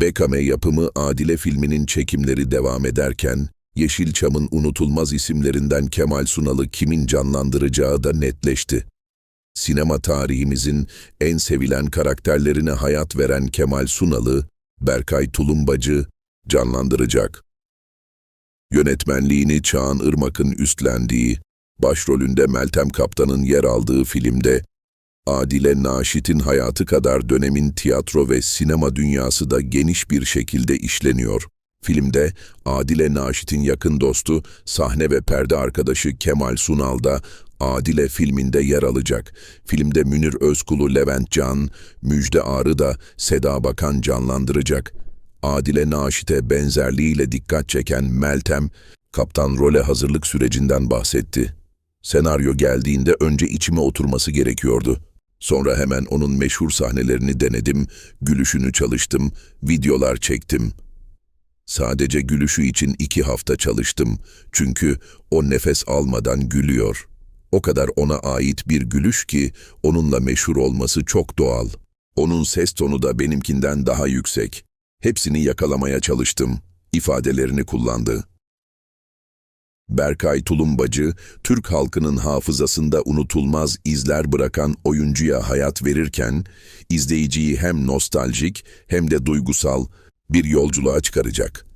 Bekame yapımı Adile filminin çekimleri devam ederken, Yeşilçam'ın unutulmaz isimlerinden Kemal Sunal'ı kimin canlandıracağı da netleşti. Sinema tarihimizin en sevilen karakterlerine hayat veren Kemal Sunal'ı, Berkay Tulumbacı canlandıracak. Yönetmenliğini Çağan Irmak'ın üstlendiği, başrolünde Meltem Kaptan'ın yer aldığı filmde, Adile Naşit'in hayatı kadar dönemin tiyatro ve sinema dünyası da geniş bir şekilde işleniyor. Filmde Adile Naşit'in yakın dostu, sahne ve perde arkadaşı Kemal Sunal da Adile filminde yer alacak. Filmde Münir Özkul'u Levent Can, Müjde Ağrı da Seda Bakan canlandıracak. Adile Naşit'e benzerliğiyle dikkat çeken Meltem, kaptan role hazırlık sürecinden bahsetti. Senaryo geldiğinde önce içime oturması gerekiyordu. Sonra hemen onun meşhur sahnelerini denedim, gülüşünü çalıştım, videolar çektim. Sadece gülüşü için iki hafta çalıştım. Çünkü o nefes almadan gülüyor. O kadar ona ait bir gülüş ki onunla meşhur olması çok doğal. Onun ses tonu da benimkinden daha yüksek. Hepsini yakalamaya çalıştım. ifadelerini kullandı. Berkay Tulumbacı, Türk halkının hafızasında unutulmaz izler bırakan oyuncuya hayat verirken, izleyiciyi hem nostaljik hem de duygusal bir yolculuğa çıkaracak.